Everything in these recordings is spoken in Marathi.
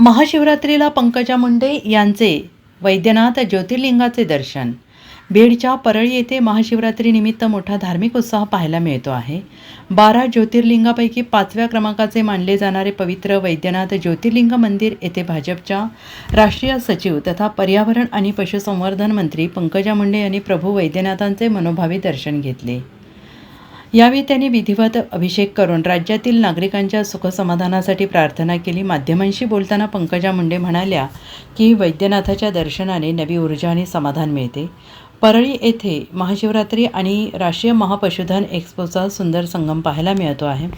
महाशिवरात्रीला पंकजा मुंडे यांचे वैद्यनाथ ज्योतिर्लिंगाचे दर्शन. बीडच्या परळी येथे महाशिवरात्रीनिमित्त मोठा धार्मिक उत्साह पाहायला मिळतो आहे. बारा ज्योतिर्लिंगापैकी पाचव्या क्रमांकाचे मानले जाणारे पवित्र वैद्यनाथ ज्योतिर्लिंग मंदिर येथे भाजपच्या राष्ट्रीय सचिव तथा पर्यावरण आणि पशुसंवर्धन मंत्री पंकजा मुंडे यांनी प्रभू वैद्यनाथांचे मनोभावी दर्शन घेतले. यावेळी त्यांनी विधिवत अभिषेक करून राज्यातील नागरिकांच्या सुखसमाधानासाठी प्रार्थना केली. माध्यमांशी बोलताना पंकजा मुंडे म्हणाल्या की वैद्यनाथाच्या दर्शनाने नवी ऊर्जा आणि समाधान मिळते. परळी येथे महाशिवरात्री आणि राष्ट्रीय महापशुधन एक्स्पोचा सुंदर संगम पाहायला मिळतो आहे.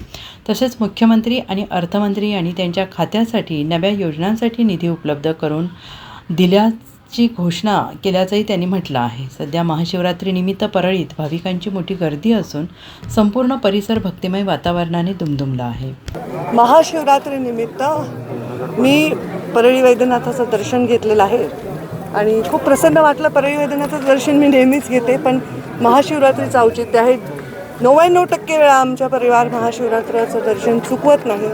तसेच मुख्यमंत्री आणि अर्थमंत्री यांनी त्यांच्या खात्यासाठी नव्या योजनांसाठी निधी उपलब्ध करून ची घोषणा केल्याचंही त्यांनी म्हटलं आहे. सध्या महाशिवरात्रीनिमित्त परळीत भाविकांची मोठी गर्दी असून संपूर्ण परिसर भक्तिमय वातावरणाने दुमदुमला आहे. महाशिवरात्रीनिमित्त मी परळी वैद्यनाथाचं दर्शन घेतलेलं आहे. आणि खूप प्रसन्न वाटलं परळी वैद्यनाथाचं दर्शन मी नेहमीच घेते पण महाशिवरात्रीचं औचित्य आहे. नव्याण्णव टक्के वेळा आमच्या परिवार महाशिवरात्राचं दर्शन चुकवत नाही.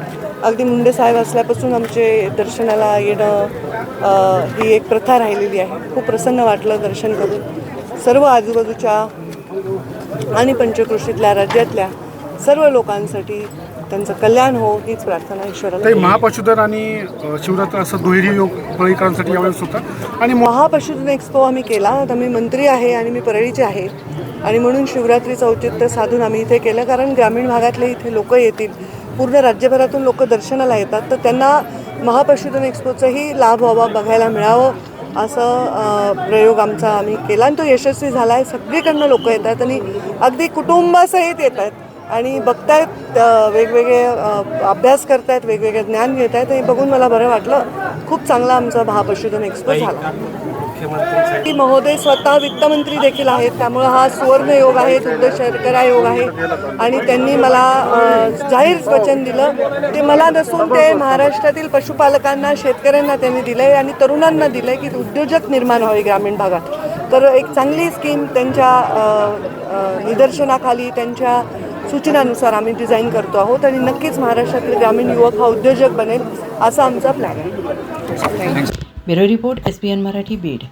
अगदी मुंडे साहेब असल्यापासून आमचे दर्शनाला येणं ही एक प्रथा राहिलेली आहे. खूप प्रसन्न वाटलं दर्शन करून. सर्व आजूबाजूच्या आणि पंचकृषीतल्या राज्यातल्या सर्व लोकांसाठी त्यांचं कल्याण हो हीच प्रार्थना ईश्वराला महापशुधन आणि शिवरात्र असं दुहेरी योग परळीकरांसाठी यावेळेस होता. आणि महापशुधन एक्सपो आम्ही केला. आता मी मंत्री आहे आणि मी परळीचे आहे. आणि म्हणून शिवरात्रीचं औचित्य साधून आम्ही इथे केलं. कारण ग्रामीण भागातले इथे लोक येतील. पूर्ण राज्यभरातून लोक दर्शनाला येतात. तर त्यांना महापशुधन एक्सपोचाही लाभ व्हावा बघायला मिळावं असं प्रयोग आमचा आम्ही केला. आणि तो यशस्वी झाला आहे. सगळीकडनं लोक येतात आणि अगदी कुटुंबासहित येत आहेत आणि बघतायत वेगवेगळे अभ्यास करतायत वेगवेगळे ज्ञान घेत आहेत हे बघून मला बरं वाटलं. खूप चांगला आमचा महापशुधन एक्सपो झाला. की महोदय स्वतः वित्तमंत्री देखील आहेत त्यामुळं हा सुवर्ण योग आहे दुग्ध शर्करा योग आहे. आणि त्यांनी मला जाहीर वचन दिलं. ते मला नसून ते महाराष्ट्रातील पशुपालकांना शेतकऱ्यांना त्यांनी दिलं आहे आणि तरुणांना दिलं आहे की उद्योजक निर्माण व्हावे ग्रामीण भागात. तर एक चांगली स्कीम त्यांच्या निदर्शनाखाली त्यांच्या सूचनानुसार आम्ही डिझाईन करतो आहोत आणि नक्कीच महाराष्ट्रातील ग्रामीण युवक हा उद्योजक बनेल असा आमचा प्लॅन आहे. Bureau report S P N Marathi Beed.